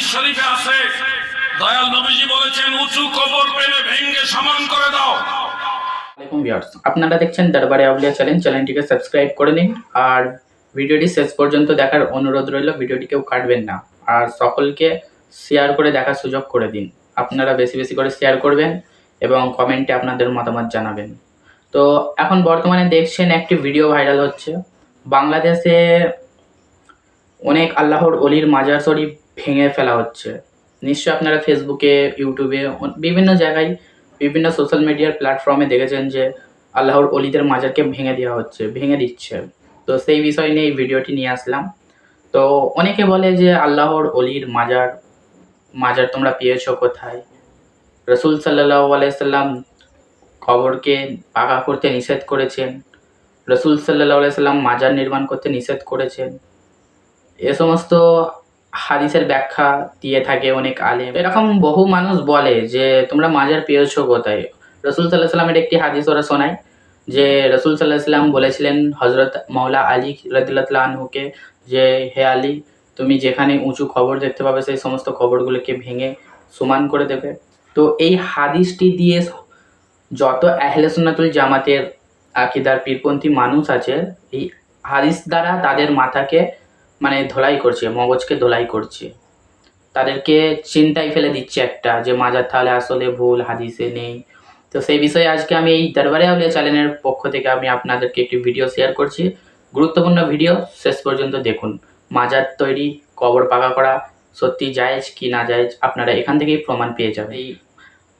হাদিস শরীফে আছে দয়াল নবীজি বলেছেন উঁচু কবর পেলে ভেঙ্গে সমান করে দাও। আপনারা দেখছেন দরবারে আউলিয়া চ্যানেল চ্যানেলটিকে সাবস্ক্রাইব করে নিন। আর ভিডিওটি শেষ পর্যন্ত দেখার অনুরোধ রইল ভিডিওটি কেউ কাটবেন না। আর সকলকে শেয়ার করে দেখার সুযোগ করে দিন। আপনারা বেশি বেশি করে শেয়ার করবেন এবং কমেন্টে আপনাদের মতামত জানাবেন। তো এখন বর্তমানে দেখছেন একটি ভিডিও ভাইরাল হচ্ছে। বাংলাদেশে অনেক আল্লাহর অলির মাজার শরীফ ভেঙে ফেলা হচ্ছে। নিশ্চয়ই আপনারা ফেসবুকে ইউটিউবে বিভিন্ন জায়গায়, বিভিন্ন সোশ্যাল মিডিয়ার প্ল্যাটফর্মে দেখেছেন যে আল্লাহর অলিদের মাজারকে ভেঙে দেওয়া হচ্ছে, ভেঙে দিচ্ছে। তো সেই বিষয় নিয়ে এই ভিডিওটি নিয়ে আসলাম। তো অনেকে বলে যে আল্লাহর অলির মাজার মাজার তোমরা পেয়েছ কোথায়? রসুল সাল্লাহ আলাইসাল্লাম কবরকে পাকা করতে নিষেধ করেছেন। রসুল সাল্লাহ আলাইসাল্লাম মাজার নির্মাণ করতে নিষেধ করেছেন। এ সমস্ত হাদিসের ব্যাখ্যা দিয়ে থাকে অনেক আলেম। এরকম বহু মানুষ বলে যে, তোমরা মাজার পেয়েছ কোথায়? রসুল সাল্লাহ সাল্লামের একটি হাদিস ওরা শোনায় যে, রসুল সাল্লাহ সাল্লাম বলেছিলেন হজরত মৌলা আলী রদিল্লাহ আনহুকে যে, হে আলী, তুমি যেখানে উঁচু খবর দেখতে পাবে, সেই সমস্ত খবরগুলোকে ভেঙে সমান করে দেবে। তো এই হাদিসটি দিয়ে যত আহলে জামাতের আকিদার পীরপন্থী মানুষ আছে, এই হাদিস দ্বারা তাদের মাথাকে মানে ধোলাই করছে, মগজকে ধোলাই করছে। তাদেরকে চিন্তায় ফেলে দিচ্ছে একটা, যে মাজার তাহলে আসলে ভুল, হাদিসে নেই। তো সেই বিষয়ে আজকে আমি এই দরবারে আউলিয়া চ্যানেলের পক্ষ থেকে আমি আপনাদেরকে একটি ভিডিও শেয়ার করছি। গুরুত্বপূর্ণ ভিডিও, শেষ পর্যন্ত দেখুন। মাজার তৈরি, কবর পাকা করা, সত্যি জায়েজ কি না জায়েজ, আপনারা এখান থেকেই প্রমাণ পেয়ে যাবেন। এই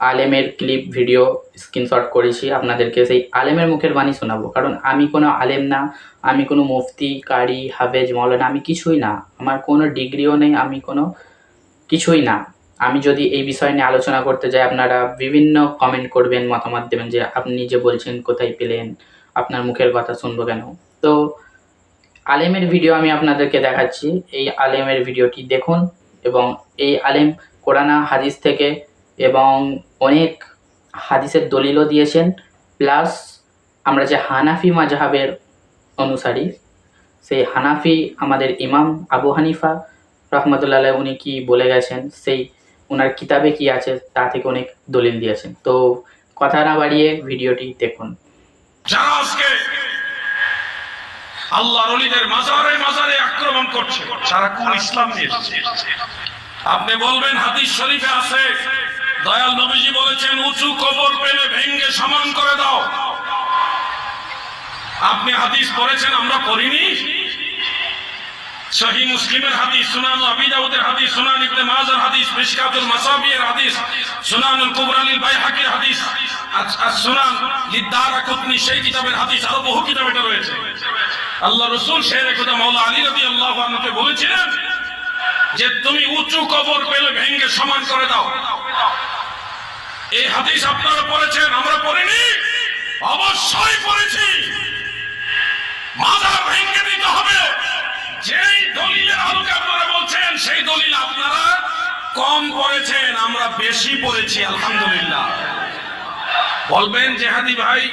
আলেমের ক্লিপ, ভিডিও, স্ক্রিনশট করেছি। আপনাদেরকে সেই আলেমের মুখের বাণী শোনাবো। কারণ আমি কোনো আলেম না, আমি কোনো মুফতি, কারি, হাফেজ, মৌলানা, আমি কিছুই না। আমার কোনো ডিগ্রিও নেই, আমি কোনো কিছুই না। আমি যদি এই বিষয় নিয়ে আলোচনা করতে যাই, আপনারা বিভিন্ন কমেন্ট করবেন, মতামত দেবেন যে আপনি যে বলছেন, কোথায় পেলেন, আপনার মুখের কথা শুনব কেন? তো আলেমের ভিডিও আমি আপনাদেরকে দেখাচ্ছি। এই আলেমের ভিডিওটি দেখুন এবং এই আলেম কোরআনা হাদিস থেকে এবং অনেক হাদিসের দলিলও দিয়েছেন। প্লাস আমরা যে হানাফি মাজহাবের অনুসারী, সেই হানাফি আমাদের ইমাম আবু হানিফা রহমতুল্লাহ উনি কি বলে গেছেন, সেই ওনার কিতাবে কি আছে তা থেকে অনেক দলিল দিয়েছেন। তো কথা না বাড়িয়ে ভিডিওটি দেখুন। মাজারে মাজারে আক্রমণ করছে তারা কোন ইসলাম নিয়ে আপনি বলবেন হাদিস শরীফে আছে দয়াল নবীজি বলেছেন, উঁচু কবর পেলে ভেঙ্গে সমান করে দাও। আপনি হাদিস পড়েছেন, আমরা পড়িনি? সহি মুসলিমের হাদিস, সুনান আবি হাদিস, সুনান ইবনে মাজার হাদিস, মিশকাতুল মাসাবিয়ের হাদিস, সুনানুল কুবরা বাইহাকির হাদিস আস সুনান লিদারাকুতনি সেই কিতাবের হাদিস আরও বহু কিতাব এটা রয়েছে। আল্লাহ রাসূল শেরে খোদা মাওলা আলী রাদিয়াল্লাহু আনহুকে বলেছিলেন যে, তুমি উঁচু কবর পেলে ভেঙ্গে সমান করে দাও। এই হাদিস আপনারা পড়েছেন, আমরা পড়িনি। অবশ্যই পড়েছি। মাজার ভেঙ্গে দিতে হবে। যেই দলিলের আলোকে আপনারা বলছেন, সেই দলিল আপনারা কম পড়েছেন, আমরা বেশি পড়েছি, আলহামদুলিল্লাহ। বলবেন যে হাদি ভাই,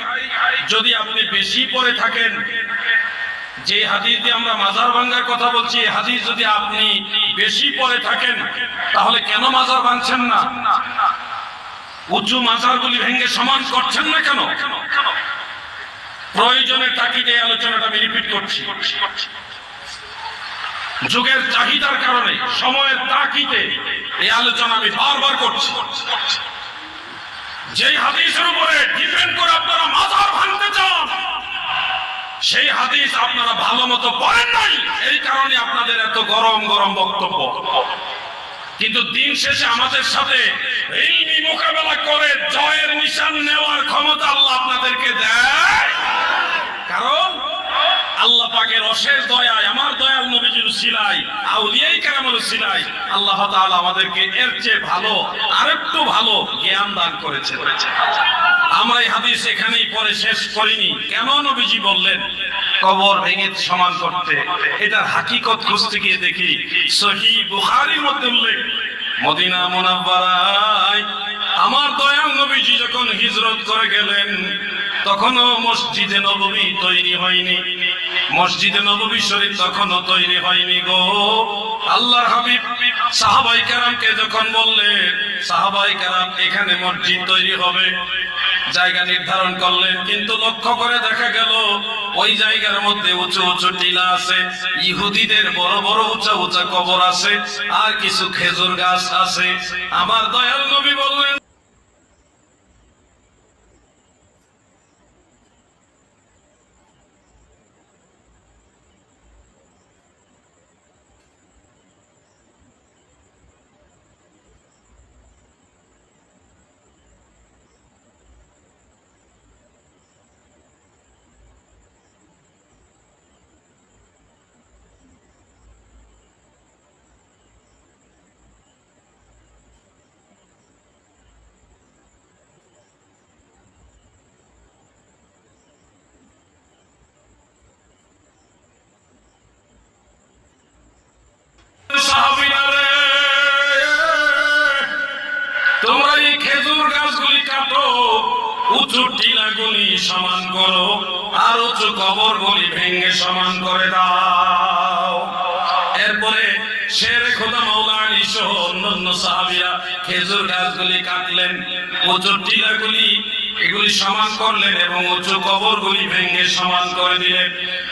যদি আপনি বেশি পড়ে থাকেন, যে হাদিস দিয়ে আমরা মাজার ভাঙ্গার কথা বলছি হাদিস যদি আপনি বেশি পড়ে থাকেন, তাহলে কেন মাজার ভাঙছেন না? উঁচু মাজারগুলি ভেঙে সমান করছেন না কেন? প্রয়োজনের তাকিদে আলোচনাটা আমি রিপিট করছি। যুগের চাহিদার কারণে, সময়ের তাকিতে এই আলোচনা আমি বারবার করছি। যেই হাদিসের উপরে ডিপেন্ড করে আপনারা মাজার ভাঙতে চান, সেই হাদিস আপনারা ভালো মতো পড়েন নাই। এই কারণে আপনাদের এত গরম গরম বক্তব্য। কিন্তু দিন শেষে আমাদের সাথে ইলমি মোকাবেলা করে জয়ের নিশান নেওয়ার ক্ষমতা আল্লাহ আপনাদেরকে দেয়। কারণ আল্লাহ পাকের অশেষ দয়ায়, আমার দয়াল নবীজির সিলাই আউলিয়াই কেরামের সিলাই আল্লাহ তাআলা আমাদেরকে এর চেয়ে ভালো, আরেকটু ভালো জ্ঞান দান করেছে আমরা এই হাদিস এখানেই পরে শেষ করিনি। কেন নবীজি বললেন, কবর ভেঙে সমান করতে? এটার হাকিকত খুঁজতে গিয়ে দেখি সহি বুখারীর মধ্যে উল্লেখ, মদিনা মুনাব্বারায় আমার দয়াল নবীজি যখন হিজরত করে গেলেন, তখনও মসজিদে নবমী তৈরি হয়নি। মসজিদে নবমী শরীফ তখনও তৈরি হয়নি গো। আল্লাহর হাবিব, সাহাবাই কারামকে যখন বললেন, সাহাবাই কারাম, এখানে মসজিদ তৈরি হবে। জায়গা নির্ধারণ করলেন, কিন্তু লক্ষ্য করে দেখা গেল, ওই জায়গার মধ্যে উঁচু উঁচু টিলা আছে, ইহুদিদের বড় বড় উঁচা উঁচা কবর আছে, আর কিছু খেজুর গাছ আছে। আমার দয়াল নবী বললেন সাহাবীরা রে, তোমরা এই খেজুর গাছগুলি কাটো উঁচু টিলাগুলি সমান করো, আর উঁচু কবরগুলি ভেঙে সমান করে দাও। এরপরে শেরে খোদা মাওলা আলী সহ অন্যান্য সাহাবীরা খেজুর গাছগুলি কাটলেন, উঁচু টিলাগুলি এগুলি সমান করলেন এবং উঁচু কবরগুলি ভেঙে সমান করে দিলেন।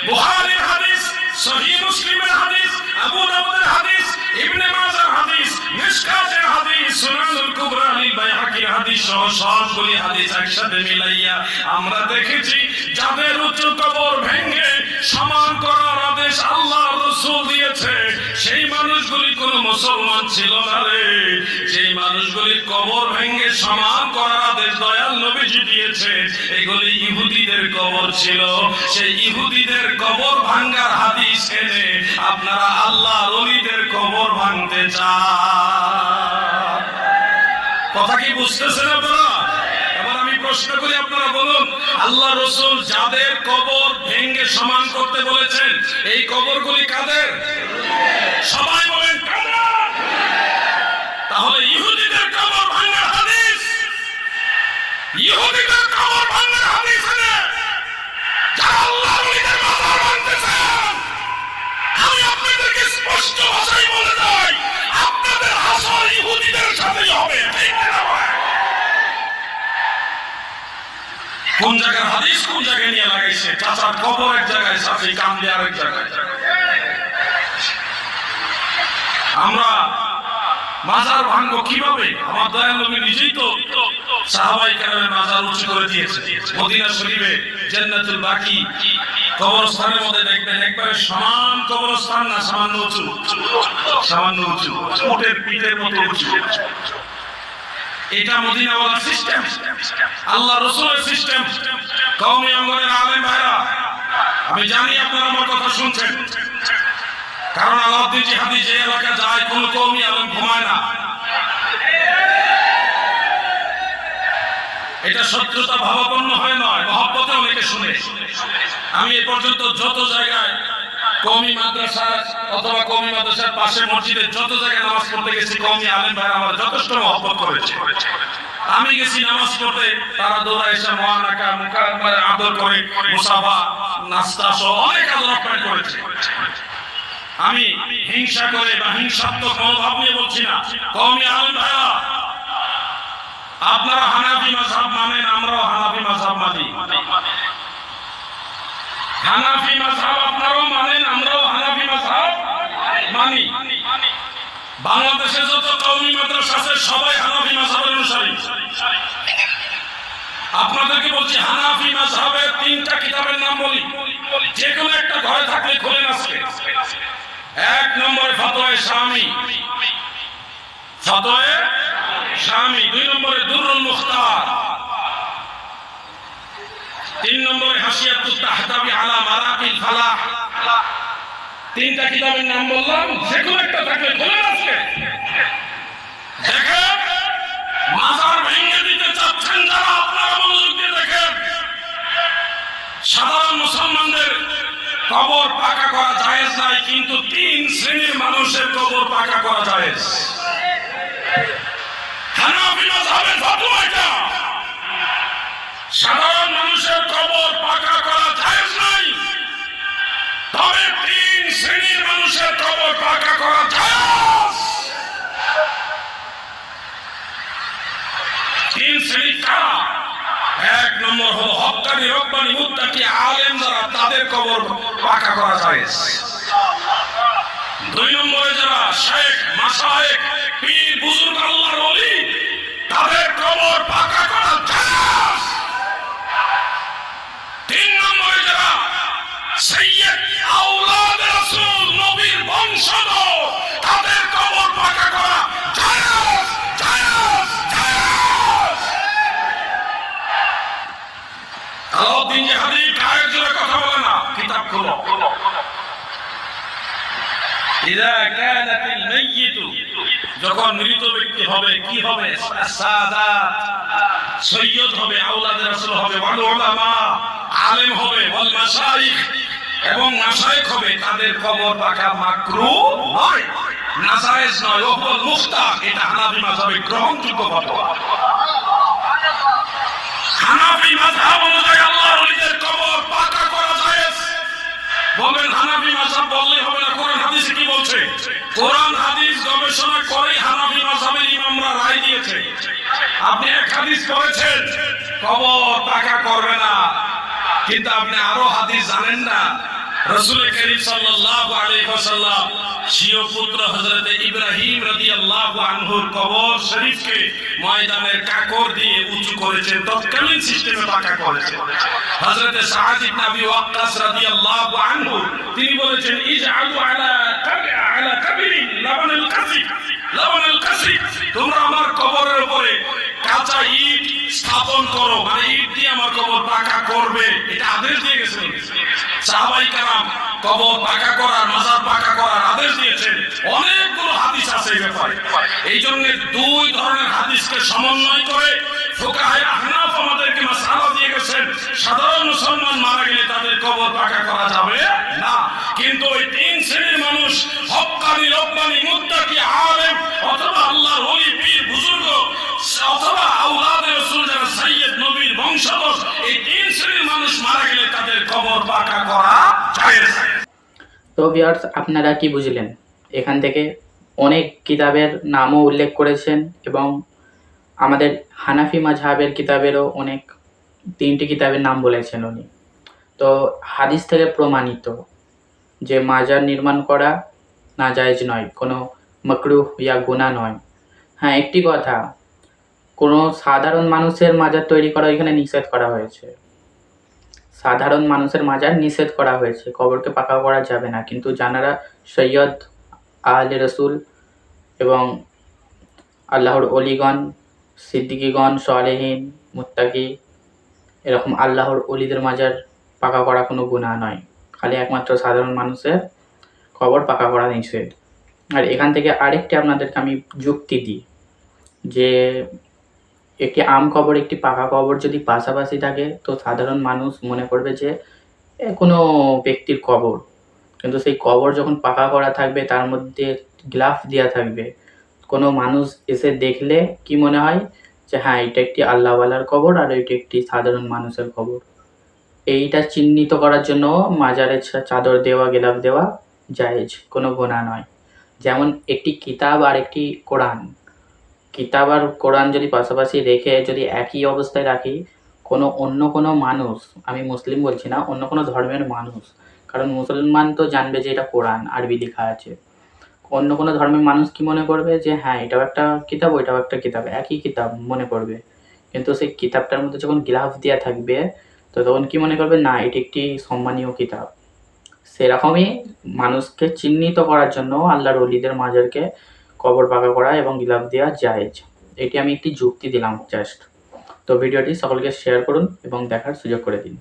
বুখারীর হাদিস, সহিহ মুসলিমের হাদিস আবু দাউদের হাদিস, ইবনে মাজার হাদিস মিশকাতের হাদিস, সুনানুল কুবরা আলী বাইহাকির হাদিস সহ সবগুলি হাদিস একসাথে মিলাইয়া আমরা দেখেছি, যাদের উচ্চ কবর ভেঙে সমান করার আদেশ আল্লাহ রসুল দিয়েছে। সেই মানুষগুলি কোনো মুসলমান ছিল না রে। সেই মানুষগুলির কবর ভেঙে সমান করার আদেশ দয়াল নবীজি দিয়েছে। এগুলি ইহুদিদের কবর ছিল। সেই ইহুদিদের কবর ভাঙ্গার হাদিস এনে আপনারা আল্লাহ রলিদের কবর ভাঙতে চান। কথা কি বুঝতেছেন আপনারা? প্রশ্ন করি আপনারা বলুন, আল্লাহ রসুল যাদের কবর ভেঙ্গে সমান করতে বলেছেন, এই কবরগুলি কাদের? সবাই বলেন তাহলে ইহুদিদের কবর ভাঙার হাদিস? ইহুদিদের কবর ভাঙার হাদিস স্পষ্ট ভাষায় বলে যাই আপনাদের হাসর ইহুদিদের সাথেই হবে, ঠিক না ভাই? কোন জায়গার হাদিস কোন জায়গায় নিয়ে লাগাইছে? চাচার কবর এক জায়গায় সাথে দিয়ে আরেক জায়গায়। আমরা মাজার ভাঙবো কীভাবে? আমার দয়াল নিজেই তো সাহাবাই কেরামের মাজার উঁচু করে দিয়েছে। মদিনা শরীফে জান্নাতুল বাকি কবরস্থানের মধ্যে দেখবেন একবারে সমান কবরস্থান না, সামান্য উঁচু? সামান্য উঁচু। উটের পিঠের মতো উঁচু। এটা মদিনাওয়ালা সিস্টেম আল্লাহ রসুলের সিস্টেম কওমি অঙ্গনের আলেম ভাইরা, আমি জানি আপনারা আমার কথা শুনছেন। কারণ আলাউদ্দিন জিহাদি যে এলাকা যায়, কোন কৌমি আলম ঘুমায় না। এটা শত্রুতা ভাবাপন্ন হয় নয়, মহব্বতে অনেকে শুনে। আমি এ পর্যন্ত যত জায়গায় কৌমি মাদ্রাসা অথবা কৌমি মাদ্রাসার পাশে মসজিদে যত জায়গায় নামাজ পড়তে গেছি কৌমি আলেম ভাই আমার যথেষ্ট মহব্বত করেছে। আমি গেছি নামাজ পড়তে, তারা দৌড়া এসে মহানাকা মুখা আদর করে, মুসাফা, নাস্তা সহ অনেক আদর আপ্যায়ন করেছে। আমি হিংসা করে বা হিংসাত্মক মনোভাব নিয়ে বলছি না। কমই আলম ভাইরা আপনারা হানাফি মাযহাব মানেন, আমরাও হানাফি মাযহাব মানি। হানাফি মাযহাব আপনারাও মানেন, আমরাও হানাফি মাযহাব মানি। বাংলাদেশে যত কওমি মাদ্রাসা আছে, সবাই হানাফি মাযহাবের অনুসারী। আপনাদেরকে বলছি, হানাফি মাযহাবের তিনটা কিতাবের নাম বলি। যে কোনো একটা ঘরে থাকলে খোলেন আজকে। এক নম্বরে ফতোয়ে স্বামী ফতোয়ে স্বামী দুই নম্বরে দুরুল মুখতার। তিন নম্বরে হাসিয়াতুত তাহতাবি আলা মারাকিল ফালাহ। তিনটা কিতাবের নাম বললাম যে কোনো একটা থাকলে খুলে দেখেন সাধারণ মুসলমানদের কবর পাকা করা জায়েজ নাই, কিন্তু তিন শ্রেণির মানুষের কবর পাকা করা ফতোয়া এটা। সাধারণ মানুষের শ্রেণি তাদের কবর পাকা করা যায়। দুই নম্বরে যারা শেখ মাসায়েক পীর, বুজুর্গ, আল্লাহর ওলি, তাদের কবর পাকা যখন মৃত ব্যক্তি হবে, কি হবে? সৈয়দ হবে, আওলাদ রাসূল হবে আলেম হবে এবং মাশাইখ হবে, তাদের কবর পাকা মাকরু নয়। নাজায়েজ নয় ওহল মুখতা এটা হানাফি মাযহাবে গ্রহণযোগ্য ফতোয়া। হানাফি মাযহাব অনুযায়ী আল্লাহর ওলিদের কবর পাকা বলবেন হানাফি মাসাব বললে হবে না। কোরআন হাদিসে কি বলছে? কোরআন হাদিস গবেষণা করেই হানাফি মাসাবের ইমামরা রায় দিয়েছে। আপনি এক হাদিস করেছেন কবর টাকা করবে না। কিন্তু আপনি আরও হাদিস জানেন না। রসুল করিম সাল্লাল্লাহু আলাইহি ওয়াসাল্লাম, স্বীয় পুত্র হযরত ইব্রাহিম রাদিয়াল্লাহু আনহুর কবর শরীফকে ময়দানের কাকর দিয়ে উঁচু করেছেন তৎকালীন সিস্টেমে পাকা করেছেন হযরত সাআদ ইবনে আবি ওয়াক্কাস রাদিয়াল্লাহু আনহু, তিনি বলেছেন, ইজআলু আলা কাবি, আলা কাবরি লাবানুল কাসি লাবানুল কাসি তোমরা আমার কবরের উপরে কাঁচা ইট স্থাপন করো মানে ইট দিয়ে আমার কবর পাকা করবে। এটা আদেশ দিয়ে গেছেন এই জন্য দুই ধরনের হাদিসকে সাধারণ মুসলমান মারা গেলে তাদের কবর পাকা করা যাবে না। কিন্তু ওই তিন শ্রেণির মানুষ, হক্কানি, রব্বানি, মুত্তাকি, আলেম অথবা আল্লাহর ওলি, পীর, বুজুর্গ, অথবা আউলাদ রাসূল যারা নবীর বংশধর এই তিন শ্রেণির মানুষ মারা গেলে তাদের কবর পাকা করা জায়েজ তো ভিউয়ার্স আপনারা কি বুঝলেন? এখান থেকে অনেক কিতাবের নামও উল্লেখ করেছেন এবং আমাদের হানাফি মাঝহাবের কিতাবেরও অনেক, তিনটি কিতাবের নাম বলেছেন উনি। তো হাদিস থেকে প্রমাণিত যে মাজার নির্মাণ করা না জায়েজ নয়, কোনো মকরুহ ইয়া গুনাহ নয়। হ্যাঁ একটি কথা কোনো সাধারণ মানুষের মাজার তৈরি করা এখানে নিষেধ করা হয়েছে। সাধারণ মানুষের মাজার নিষেধ করা হয়েছে। কবরকে পাকা করা যাবে না। কিন্তু যারা সৈয়দ, আহলে রসুল এবং আল্লাহর অলিগণ, সিদ্দিকিগণ, সালেহীন, মুত্তাকি, এরকম আল্লাহর অলিদের মাজার পাকা করা কোনো গুণা নয়। খালি একমাত্র সাধারণ মানুষের কবর পাকা করা নিষেধ। আর এখান থেকে আরেকটি আপনাদেরকে আমি যুক্তি দিই, যে একটি আম কবর একটি পাকা কবর যদি পাশাপাশি থাকে, তো সাধারণ মানুষ মনে করবে যে কোনো ব্যক্তির কবর কিন্তু সেই কবর যখন পাকা করা থাকবে, তার মধ্যে গ্লাফ দেওয়া থাকবে। কোনো মানুষ এসে দেখলে কি মনে হয়? যে হ্যাঁ এটা একটি আল্লাহওয়ালার কবর আর এটা একটি সাধারণ মানুষের কবর এইটা চিহ্নিত করার জন্য মাজারে চাদর দেওয়া, গেলাফ দেওয়া জায়েজ, কোনো গোনা নয়। যেমন একটি কিতাব আর একটি কোরআন। কিতাব আর কোরআন যদি পাশাপাশি রেখে যদি একই অবস্থায় রাখি, কোনো অন্য কোনো মানুষ, আমি মুসলিম বলছি না, অন্য কোনো ধর্মের মানুষ, কারণ মুসলমান তো জানবে যে এটা কোরআন, আরবি লেখা আছে। অন্য কোনো ধর্মের মানুষ কি মনে করবে যে হ্যাঁ এটাও একটা কিতাব, ওইটাও একটা কিতাব, একই কিতাব মনে করবে। কিন্তু সেই কিতাবটার মধ্যে যখন গ্লাফ দেওয়া থাকবে, তো তখন কি মনে করবে, না, এটি একটি সম্মানীয় কিতাব। সেরকমই মানুষকে চিহ্নিত করার জন্য আল্লাহর অলিদের মাজারকে কবর পাকা করা এবং গিলাফ দেওয়া জায়েজ এটি আমি একটি যুক্তি দিলাম জাস্ট তো ভিডিওটি সকলকে শেয়ার করুন এবং দেখার সুযোগ করে দিন।